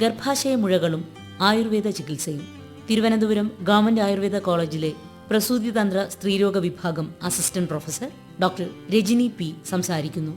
ഗർഭാശയ മുഴകളും ആയുർവേദ ചികിത്സയും. തിരുവനന്തപുരം ഗവൺമെന്റ് ആയുർവേദ കോളേജിലെ പ്രസൂതിതന്ത്ര സ്ത്രീരോഗ വിഭാഗം assistant professor doctor Rajini P സംസാരിക്കുന്നു.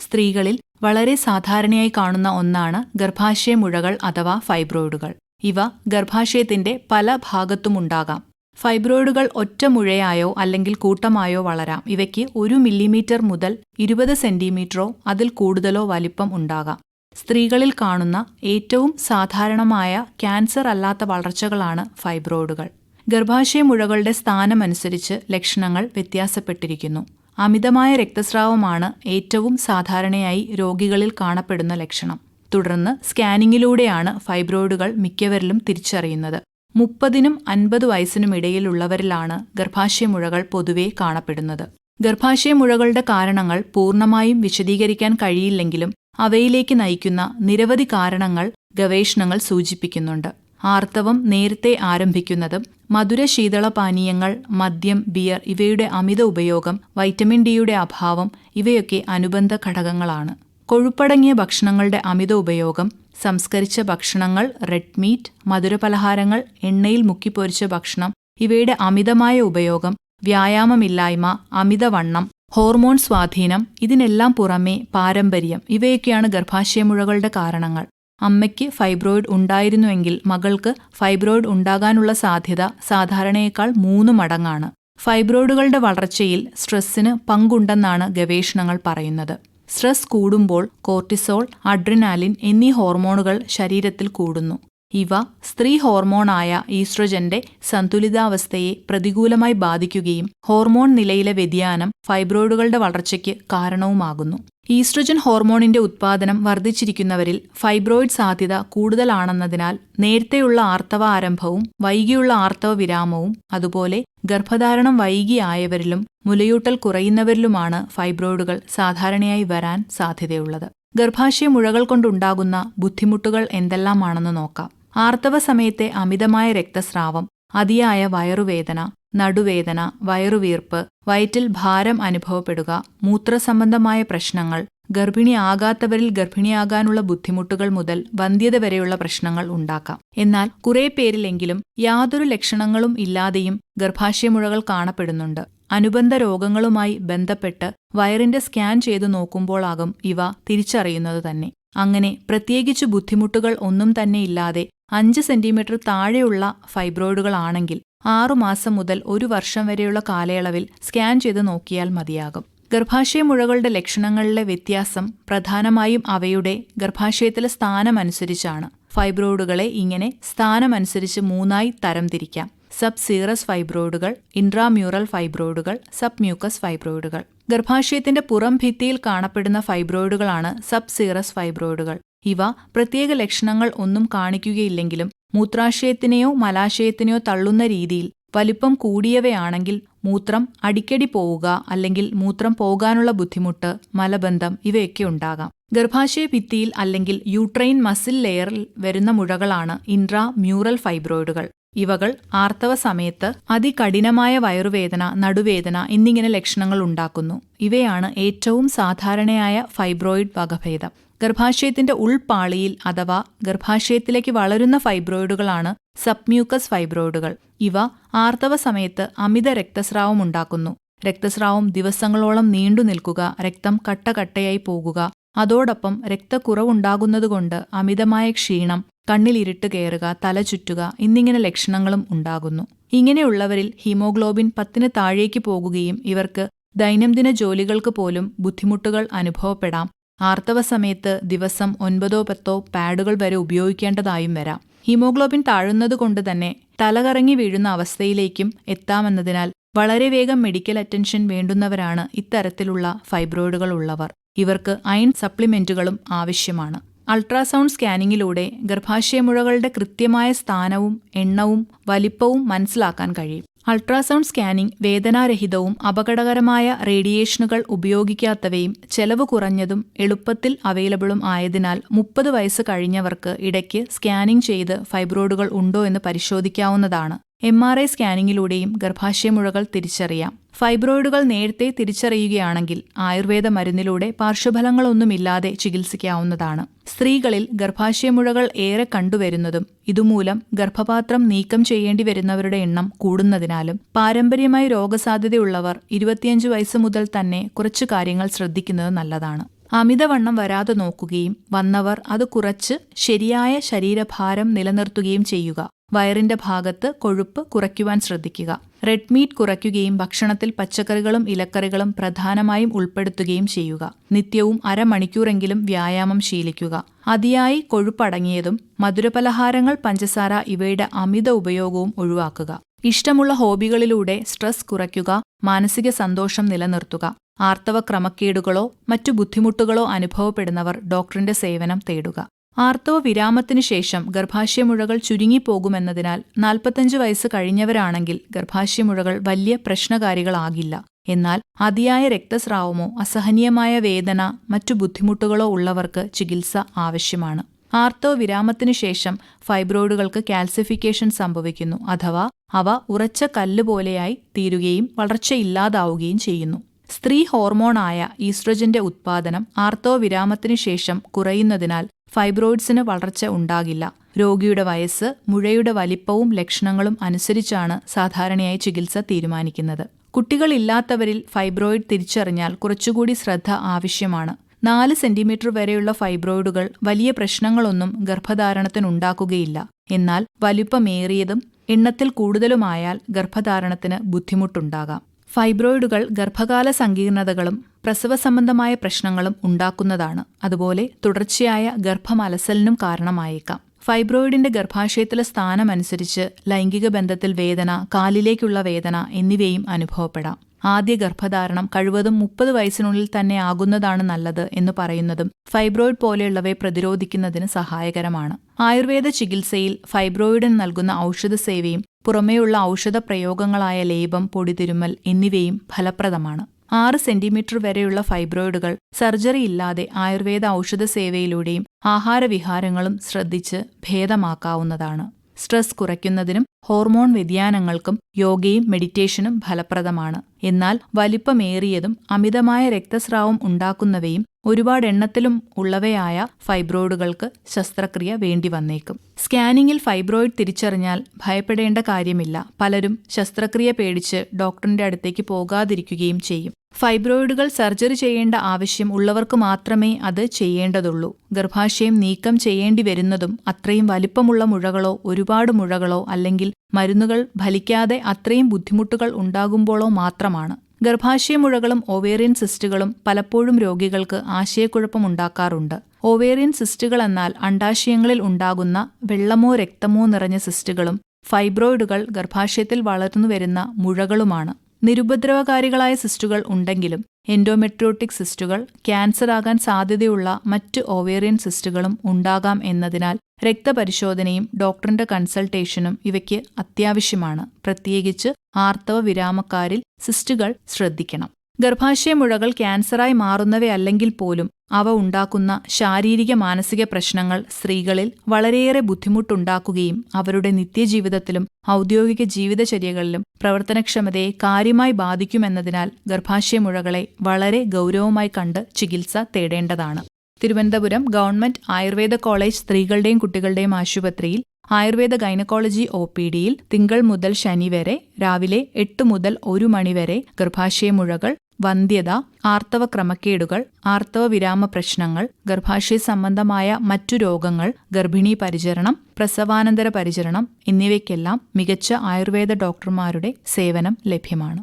സ്ത്രീകളിൽ വളരെ സാധാരണയായി കാണുന്ന ഒന്നാണ് ഗർഭാശയ മുഴകൾ അഥവാ ഫൈബ്രോയിഡുകൾ. ഇവ ഗർഭാശയത്തിന്റെ പല ഭാഗത്തുമുണ്ടാകാം. ഫൈബ്രോയിഡുകൾ ഒറ്റ മുഴയായോ അല്ലെങ്കിൽ കൂട്ടമായോ വളരാം. ഇവയ്ക്ക് ഒരു മില്ലിമീറ്റർ മുതൽ ഇരുപത് സെന്റിമീറ്ററോ അതിൽ കൂടുതലോ വലിപ്പം ഉണ്ടാകാം. സ്ത്രീകളിൽ കാണുന്ന ഏറ്റവും സാധാരണമായ ക്യാൻസർ അല്ലാത്ത വളർച്ചകളാണ് ഫൈബ്രോയിഡുകൾ. ഗർഭാശയ മുഴകളുടെ സ്ഥാനമനുസരിച്ച് ലക്ഷണങ്ങൾ വ്യത്യാസപ്പെട്ടിരിക്കുന്നു. അമിതമായ രക്തസ്രാവമാണ് ഏറ്റവും സാധാരണയായി രോഗികളിൽ കാണപ്പെടുന്ന ലക്ഷണം. തുടർന്ന് സ്കാനിങ്ങിലൂടെയാണ് ഫൈബ്രോയിഡുകൾ മിക്കവരിലും തിരിച്ചറിയുന്നത്. മുപ്പതിനും അൻപത് വയസ്സിനും ഇടയിലുള്ളവരിലാണ് ഗർഭാശയ മുഴകൾ പൊതുവെ കാണപ്പെടുന്നത്. ഗർഭാശയ മുഴകളുടെ കാരണങ്ങൾ പൂർണമായും വിശദീകരിക്കാൻ കഴിയില്ലെങ്കിലും അവയിലേക്ക് നയിക്കുന്ന നിരവധി കാരണങ്ങൾ ഗവേഷണങ്ങൾ സൂചിപ്പിക്കുന്നുണ്ട്. ആർത്തവം നേരത്തെ ആരംഭിക്കുന്നതും മധുര ശീതളപാനീയങ്ങൾ മദ്യം ബിയർ ഇവയുടെ അമിത ഉപയോഗം വൈറ്റമിൻ ഡിയുടെ അഭാവം ഇവയൊക്കെ അനുബന്ധ ഘടകങ്ങളാണ്. കൊഴുപ്പടങ്ങിയ ഭക്ഷണങ്ങളുടെ അമിത ഉപയോഗം സംസ്കരിച്ച ഭക്ഷണങ്ങൾ റെഡ് മീറ്റ് മധുരപലഹാരങ്ങൾ എണ്ണയിൽ മുക്കിപ്പൊരിച്ച ഭക്ഷണം ഇവയുടെ അമിതമായ ഉപയോഗം വ്യായാമമില്ലായ്മ അമിതവണ്ണം ഹോർമോൺ സ്വാധീനം ഇതിനെല്ലാം പുറമേ പാരമ്പര്യം ഇവയൊക്കെയാണ് ഗർഭാശയമുഴകളുടെ കാരണങ്ങൾ. അമ്മയ്ക്ക് ഫൈബ്രോയിഡ് ഉണ്ടായിരുന്നുവെങ്കിൽ മകൾക്ക് ഫൈബ്രോയിഡ് ഉണ്ടാകാനുള്ള സാധ്യത സാധാരണയേക്കാൾ മൂന്ന് മടങ്ങാണ്. ഫൈബ്രോയിഡുകളുടെ വളർച്ചയിൽ സ്ട്രെസ്സിന് പങ്കുണ്ടെന്നാണ് ഗവേഷണങ്ങൾ പറയുന്നത്. സ്ട്രെസ് കൂടുമ്പോൾ കോർട്ടിസോൾ അഡ്രിനാലിൻ എന്നീ ഹോർമോണുകൾ ശരീരത്തിൽ കൂടുന്നു. ഇവ സ്ത്രീ ഹോർമോണായ ഈസ്ട്രജന്റെ സന്തുലിതാവസ്ഥയെ പ്രതികൂലമായി ബാധിക്കുകയും ഹോർമോൺ നിലയിലെ വ്യതിയാനം ഫൈബ്രോയിഡുകളുടെ വളർച്ചയ്ക്ക് കാരണവുമാകുന്നു. ഈസ്ട്രജൻ ഹോർമോണിന്റെ ഉത്പാദനം വർദ്ധിച്ചിരിക്കുന്നവരിൽ ഫൈബ്രോയിഡ് സാധ്യത കൂടുതലാണെന്നതിനാൽ നേരത്തെയുള്ള ആർത്തവ ആരംഭവും വൈകിയുള്ള ആർത്തവ വിരാമവും അതുപോലെ ഗർഭധാരണം വൈകിയായവരിലും മുലയൂട്ടൽ കുറയുന്നവരിലുമാണ് ഫൈബ്രോയിഡുകൾ സാധാരണയായി വരാൻ സാധ്യതയുള്ളത്. ഗർഭാശയ മുഴകൾ കൊണ്ടുണ്ടാകുന്ന ബുദ്ധിമുട്ടുകൾ എന്തെല്ലാമാണെന്ന് നോക്കാം. ആർത്തവ സമയത്തെ അമിതമായ രക്തസ്രാവം അതിയായ വയറുവേദന നടുവേദന വയറുവീർപ്പ് വയറ്റിൽ ഭാരം അനുഭവപ്പെടുക മൂത്രസംബന്ധമായ പ്രശ്നങ്ങൾ ഗർഭിണിയാകാത്തവരിൽ ഗർഭിണിയാകാനുള്ള ബുദ്ധിമുട്ടുകൾ മുതൽ വന്ധ്യത വരെയുള്ള പ്രശ്നങ്ങൾ ഉണ്ടാക്കാം. എന്നാൽ കുറെ പേരിലെങ്കിലും യാതൊരു ലക്ഷണങ്ങളും ഇല്ലാതെയും ഗർഭാശയമുഴകൾ കാണപ്പെടുന്നുണ്ട്. അനുബന്ധ രോഗങ്ങളുമായി ബന്ധപ്പെട്ട് വയറിന്റെ സ്കാൻ ചെയ്തു നോക്കുമ്പോളാകും ഇവ തിരിച്ചറിയുന്നത് തന്നെ. അങ്ങനെ പ്രത്യേകിച്ച് ബുദ്ധിമുട്ടുകൾ ഒന്നും തന്നെ ഇല്ലാതെ അഞ്ച് സെന്റിമീറ്റർ താഴെയുള്ള ഫൈബ്രോയിഡുകളാണെങ്കിൽ ആറുമാസം മുതൽ ഒരു വർഷം വരെയുള്ള കാലയളവിൽ സ്കാൻ ചെയ്ത് നോക്കിയാൽ മതിയാകും. ഗർഭാശയ മുഴകളുടെ ലക്ഷണങ്ങളിലെ വ്യത്യാസം പ്രധാനമായും അവയുടെ ഗർഭാശയത്തിലെ സ്ഥാനമനുസരിച്ചാണ്. ഫൈബ്രോയിഡുകളെ ഇങ്ങനെ സ്ഥാനമനുസരിച്ച് മൂന്നായി തരംതിരിക്കാം. സബ് സീറസ് ഫൈബ്രോയിഡുകൾ ഇൻട്രാമ്യൂറൽ ഫൈബ്രോയിഡുകൾ സബ് മ്യൂക്കസ് ഫൈബ്രോയിഡുകൾ. ഗർഭാശയത്തിന്റെ പുറം ഭിത്തിയിൽ കാണപ്പെടുന്ന ഫൈബ്രോയിഡുകളാണ് സബ് സീറസ് ഫൈബ്രോയിഡുകൾ. ഇവ പ്രത്യേക ലക്ഷണങ്ങൾ ഒന്നും കാണിക്കുകയില്ലെങ്കിലും മൂത്രാശയത്തിനെയോ മലാശയത്തിനെയോ തള്ളുന്ന രീതിയിൽ വലിപ്പം കൂടിയവയാണെങ്കിൽ മൂത്രം അടിക്കടി പോവുക അല്ലെങ്കിൽ മൂത്രം പോകാനുള്ള ബുദ്ധിമുട്ട് മലബന്ധം ഇവയൊക്കെ ഉണ്ടാകാം. ഗർഭാശയ ഭിത്തിയിൽ അല്ലെങ്കിൽ യൂട്രൈൻ മസിൽ ലെയറിൽ വരുന്ന മുഴകളാണ് ഇൻട്രാ മ്യൂറൽ ഫൈബ്രോയിഡുകൾ ഇവകൾ ആർത്തവ സമയത്ത് അതികഠിനമായ വയറുവേദന നടുവേദന എന്നിങ്ങനെ ലക്ഷണങ്ങൾ ഉണ്ടാക്കുന്നു. ഇവയാണ് ഏറ്റവും സാധാരണയായ ഫൈബ്രോയിഡ് വകഭേദം. ഗർഭാശയത്തിന്റെ ഉൾപാളിയിൽ അഥവാ ഗർഭാശയത്തിലേക്ക് വളരുന്ന ഫൈബ്രോയിഡുകളാണ് സബ്മ്യൂക്കസ് ഫൈബ്രോയിഡുകൾ. ഇവ ആർത്തവ സമയത്ത് അമിത രക്തസ്രാവം ഉണ്ടാക്കുന്നു. രക്തസ്രാവം ദിവസങ്ങളോളം നീണ്ടു നിൽക്കുക രക്തം കട്ടകട്ടയായി പോകുക. അതോടൊപ്പം രക്തക്കുറവുണ്ടാകുന്നതുകൊണ്ട് അമിതമായ ക്ഷീണം കണ്ണിലിരുട്ട് കയറുക തല ചുറ്റുക എന്നിങ്ങനെ ലക്ഷണങ്ങളും ഉണ്ടാകുന്നു. ഇങ്ങനെയുള്ളവരിൽ ഹീമോഗ്ലോബിൻ പത്തിന് താഴേക്ക് പോകുകയും ഇവർക്ക് ദൈനംദിന ജോലികൾക്ക് പോലും ബുദ്ധിമുട്ടുകൾ അനുഭവപ്പെടാം. ആർത്തവ സമയത്ത് ദിവസം ഒൻപതോ പത്തോ പാഡുകൾ വരെ ഉപയോഗിക്കേണ്ടതായും വരാം. ഹീമോഗ്ലോബിൻ താഴുന്നതുകൊണ്ട് തന്നെ തലകറങ്ങി വീഴുന്ന അവസ്ഥയിലേക്കും എത്താമെന്നതിനാൽ വളരെ വേഗം മെഡിക്കൽ അറ്റൻഷൻ വേണ്ടുന്നവരാണ് ഇത്തരത്തിലുള്ള ഫൈബ്രോയിഡുകൾ ഉള്ളവർ ഇവർക്ക് അയൺ സപ്ലിമെന്റുകളും ആവശ്യമാണ്. അൾട്രാസൗണ്ട് സ്കാനിങ്ങിലൂടെ ഗർഭാശയമുഴകളുടെ കൃത്യമായ സ്ഥാനവും എണ്ണവും വലിപ്പവും മനസ്സിലാക്കാൻ കഴിയും. അൾട്രാസൗണ്ട് സ്കാനിംഗ് വേദനാരഹിതവും അപകടകരമായ റേഡിയേഷനുകൾ ഉപയോഗിക്കാത്തവയും ചെലവ് കുറഞ്ഞതും എളുപ്പത്തിൽ അവൈലബിളും ആയതിനാൽ മുപ്പത് വയസ്സ് കഴിഞ്ഞവർക്ക് ഇടയ്ക്ക് സ്കാനിംഗ് ചെയ്ത് ഫൈബ്രോയിഡുകൾ ഉണ്ടോ എന്ന് പരിശോധിക്കാവുന്നതാണ്. എം ആർ ഐ സ്കാനിങ്ങിലൂടെയും ഗർഭാശയമുഴകൾ തിരിച്ചറിയാം. ഫൈബ്രോയിഡുകൾ നേരത്തെ തിരിച്ചറിയുകയാണെങ്കിൽ ആയുർവേദ മരുന്നിലൂടെ പാർശ്വഫലങ്ങളൊന്നുമില്ലാതെ ചികിത്സിക്കാവുന്നതാണ്. സ്ത്രീകളിൽ ഗർഭാശയമുഴകൾ ഏറെ കണ്ടുവരുന്നതും ഇതുമൂലം ഗർഭപാത്രം നീക്കം ചെയ്യേണ്ടി വരുന്നവരുടെ എണ്ണം കൂടുന്നതിനാലും പാരമ്പര്യമായി രോഗസാധ്യതയുള്ളവർ ഇരുപത്തിയഞ്ച് വയസ്സ് മുതൽ തന്നെ കുറച്ചു കാര്യങ്ങൾ ശ്രദ്ധിക്കുന്നത് നല്ലതാണ്. അമിതവണ്ണം വരാതെ നോക്കുകയും വന്നവർ അത് കുറച്ച് ശരിയായ ശരീരഭാരം നിലനിർത്തുകയും ചെയ്യുക. വയറിന്റെ ഭാഗത്ത് കൊഴുപ്പ് കുറയ്ക്കുവാൻ ശ്രദ്ധിക്കുക. റെഡ് മീറ്റ് കുറയ്ക്കുകയും ഭക്ഷണത്തിൽ പച്ചക്കറികളും ഇലക്കറികളും പ്രധാനമായും ഉൾപ്പെടുത്തുകയും ചെയ്യുക. നിത്യവും അരമണിക്കൂറെങ്കിലും വ്യായാമം ശീലിക്കുക. അതിയായി കൊഴുപ്പടങ്ങിയതും മധുരപലഹാരങ്ങൾ പഞ്ചസാര ഇവയുടെ അമിത ഉപയോഗവും ഒഴിവാക്കുക. ഇഷ്ടമുള്ള ഹോബികളിലൂടെ സ്ട്രെസ് കുറയ്ക്കുക മാനസിക സന്തോഷം നിലനിർത്തുക. ആർത്തവ ക്രമക്കേടുകളോ മറ്റു ബുദ്ധിമുട്ടുകളോ അനുഭവപ്പെടുന്നവർ ഡോക്ടറിന്റെ സേവനം തേടുക. ആർത്തവ വിരാമത്തിനു ശേഷം ഗർഭാശയമുഴകൾ ചുരുങ്ങിപ്പോകുമെന്നതിനാൽ നാൽപ്പത്തഞ്ച് വയസ്സ് കഴിഞ്ഞവരാണെങ്കിൽ ഗർഭാശയമുഴകൾ വലിയ പ്രശ്നകാരികളാകില്ല. എന്നാൽ അതിയായ രക്തസ്രാവമോ അസഹനീയമായ വേദന മറ്റു ബുദ്ധിമുട്ടുകളോ ഉള്ളവർക്ക് ചികിത്സ ആവശ്യമാണ്. ആർത്തവ വിരാമത്തിനു ശേഷം ഫൈബ്രോയിഡുകൾക്ക് കാൽസിഫിക്കേഷൻ സംഭവിക്കുന്നു അഥവാ അവ ഉറച്ച കല്ല് പോലെയായി തീരുകയും വളർച്ചയില്ലാതാവുകയും ചെയ്യുന്നു. സ്ത്രീ ഹോർമോണായ ഈസ്ട്രജന്റെ ഉത്പാദനം ആർത്തവ വിരാമത്തിനു ശേഷം കുറയുന്നതിനാൽ ഫൈബ്രോയിഡ്സിന് വളർച്ച ഉണ്ടാകില്ല. രോഗിയുടെ വയസ്സ് മുഴയുടെ വലിപ്പവും ലക്ഷണങ്ങളും അനുസരിച്ചാണ് സാധാരണയായി ചികിത്സ തീരുമാനിക്കുന്നത്. കുട്ടികളില്ലാത്തവരിൽ ഫൈബ്രോയിഡ് തിരിച്ചറിഞ്ഞാൽ കുറച്ചുകൂടി ശ്രദ്ധ ആവശ്യമാണ്. നാല് സെന്റിമീറ്റർ വരെയുള്ള ഫൈബ്രോയിഡുകൾ വലിയ പ്രശ്നങ്ങളൊന്നും ഗർഭധാരണത്തിനുണ്ടാക്കുകയില്ല. എന്നാൽ വലിപ്പമേറിയതും എണ്ണത്തിൽ കൂടുതലുമായാൽ ഗർഭധാരണത്തിന് ബുദ്ധിമുട്ടുണ്ടാകാം. ഫൈബ്രോയിഡുകൾ ഗർഭകാല സങ്കീർണതകളും പ്രസവ സംബന്ധമായ പ്രശ്നങ്ങളും ഉണ്ടാക്കുന്നതാണ്. അതുപോലെ തുടർച്ചയായ ഗർഭമലസലിനും കാരണമായേക്കാം. ഫൈബ്രോയിഡിന്റെ ഗർഭാശയത്തിലെ സ്ഥാനമനുസരിച്ച് ലൈംഗിക ബന്ധത്തിൽ വേദന കാലിലേക്കുള്ള വേദന എന്നിവയും അനുഭവപ്പെടാം. ആദ്യ ഗർഭധാരണം കഴിവതും മുപ്പത് വയസ്സിനുള്ളിൽ തന്നെ ആകുന്നതാണ് നല്ലത് എന്ന് പറയുന്നതും ഫൈബ്രോയിഡ് പോലെയുള്ളവയെ പ്രതിരോധിക്കുന്നതിന് സഹായകരമാണ്. ആയുർവേദ ചികിത്സയിൽ ഫൈബ്രോയിഡിന് നൽകുന്ന ഔഷധ സേവയും പുറമേയുള്ള ഔഷധ പ്രയോഗങ്ങളായ ലേപം പൊടിതിരുമൽ എന്നിവയും ഫലപ്രദമാണ്. ആറ് സെന്റിമീറ്റർ വരെയുള്ള ഫൈബ്രോയിഡുകൾ സർജറി ഇല്ലാതെ ആയുർവേദ ഔഷധ സേവയിലൂടെയും ആഹാരവിഹാരങ്ങളും ശ്രദ്ധിച്ച് ഭേദമാക്കാവുന്നതാണ്. സ്ട്രെസ് കുറയ്ക്കുന്നതിനും ഹോർമോൺ വ്യതിയാനങ്ങൾക്കും യോഗയും മെഡിറ്റേഷനും ഫലപ്രദമാണ്. എന്നാൽ വലിപ്പമേറിയതും അമിതമായ രക്തസ്രാവം ഉണ്ടാക്കുന്നവയും ഒരുപാട് എണ്ണത്തിലും ഉള്ളവയായ ഫൈബ്രോയിഡുകൾക്ക് ശസ്ത്രക്രിയ വേണ്ടി വന്നേക്കും. സ്കാനിങ്ങിൽ ഫൈബ്രോയിഡ് തിരിച്ചറിഞ്ഞാൽ ഭയപ്പെടേണ്ട കാര്യമില്ല. പലരും ശസ്ത്രക്രിയ പേടിച്ച് ഡോക്ടറിന്റെ അടുത്തേക്ക് പോകാതിരിക്കുകയും ചെയ്യും. ഫൈബ്രോയിഡുകൾ സർജറി ചെയ്യേണ്ട ആവശ്യം ഉള്ളവർക്ക് മാത്രമേ അത് ചെയ്യേണ്ടതുള്ളൂ. ഗർഭാശയം നീക്കം ചെയ്യേണ്ടി വരുന്നതും അത്രയും വലിപ്പമുള്ള മുഴകളോ ഒരുപാട് മുഴകളോ അല്ലെങ്കിൽ മരുന്നുകൾ ഫലിക്കാതെ അത്രയും ബുദ്ധിമുട്ടുകൾ ഉണ്ടാകുമ്പോഴോ മാത്രമാണ്. ഗർഭാശയമുഴകളും ഓവേറിയൻ സിസ്റ്റുകളും പലപ്പോഴും രോഗികൾക്ക് ആശയക്കുഴപ്പമുണ്ടാക്കാറുണ്ട്. ഓവേറിയൻ സിസ്റ്റുകൾ എന്നാൽ അണ്ടാശയങ്ങളിൽ ഉണ്ടാകുന്ന വെള്ളമോ രക്തമോ നിറഞ്ഞ സിസ്റ്റുകളും ഫൈബ്രോയിഡുകൾ ഗർഭാശയത്തിൽ വളർന്നു വരുന്ന മുഴകളുമാണ്. നിരുപദ്രവകാരികളായ സിസ്റ്റുകൾ ഉണ്ടെങ്കിലും എൻഡോമെട്രോട്ടിക് സിസ്റ്റുകൾ ക്യാൻസർ ആകാൻ സാധ്യതയുള്ള മറ്റ് ഓവേറിയൻ സിസ്റ്റുകളും ഉണ്ടാകാം എന്നതിനാൽ രക്തപരിശോധനയും ഡോക്ടറിന്റെ കൺസൾട്ടേഷനും ഇവയ്ക്ക് അത്യാവശ്യമാണ്. പ്രത്യേകിച്ച് ആർത്തവ വിരാമക്കാരിൽ സിസ്റ്റുകൾ ശ്രദ്ധിക്കണം. ഗർഭാശയമുഴകൾ ക്യാൻസറായി മാറുന്നവയല്ലെങ്കിൽ പോലും അവ ഉണ്ടാക്കുന്ന ശാരീരിക മാനസിക പ്രശ്നങ്ങൾ സ്ത്രീകളിൽ വളരെയേറെ ബുദ്ധിമുട്ടുണ്ടാക്കുകയും അവരുടെ നിത്യജീവിതത്തിലും ഔദ്യോഗിക ജീവിതചര്യകളിലും പ്രവർത്തനക്ഷമതയെ കാര്യമായി ബാധിക്കുമെന്നതിനാൽ ഗർഭാശയമുഴകളെ വളരെ ഗൗരവമായി കണ്ട് ചികിത്സ തേടേണ്ടതാണ്. തിരുവനന്തപുരം ഗവൺമെന്റ് ആയുർവേദ കോളേജ് സ്ത്രീകളുടെയും കുട്ടികളുടെയും ആശുപത്രിയിൽ ആയുർവേദ ഗൈനക്കോളജി ഒ പി ഡിയിൽ തിങ്കൾ മുതൽ ശനി വരെ രാവിലെ എട്ട് മുതൽ ഒരു മണിവരെ ഗർഭാശയമുഴകൾ വന്ധ്യത ആർത്തവ ക്രമക്കേടുകൾ ആർത്തവ വിരാമ പ്രശ്നങ്ങൾ ഗർഭാശയ സംബന്ധമായ മറ്റു രോഗങ്ങൾ ഗർഭിണി പരിചരണം പ്രസവാനന്തര പരിചരണം എന്നിവയ്ക്കെല്ലാം മികച്ച ആയുർവേദ ഡോക്ടർമാരുടെ സേവനം ലഭ്യമാണ്.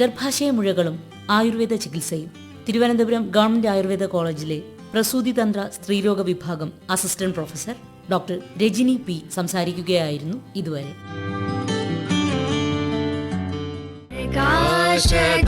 ഗർഭാശയ മുഴകളും ആയുർവേദ ചികിത്സയും തിരുവനന്തപുരം ഗവൺമെന്റ് ആയുർവേദ കോളേജിലെ പ്രസൂതിതന്ത്ര സ്ത്രീരോഗ വിഭാഗം assistant professor doctor Rajini P സംസാരിക്കുകയായിരുന്നു ഇതുവരെ. Kaşeker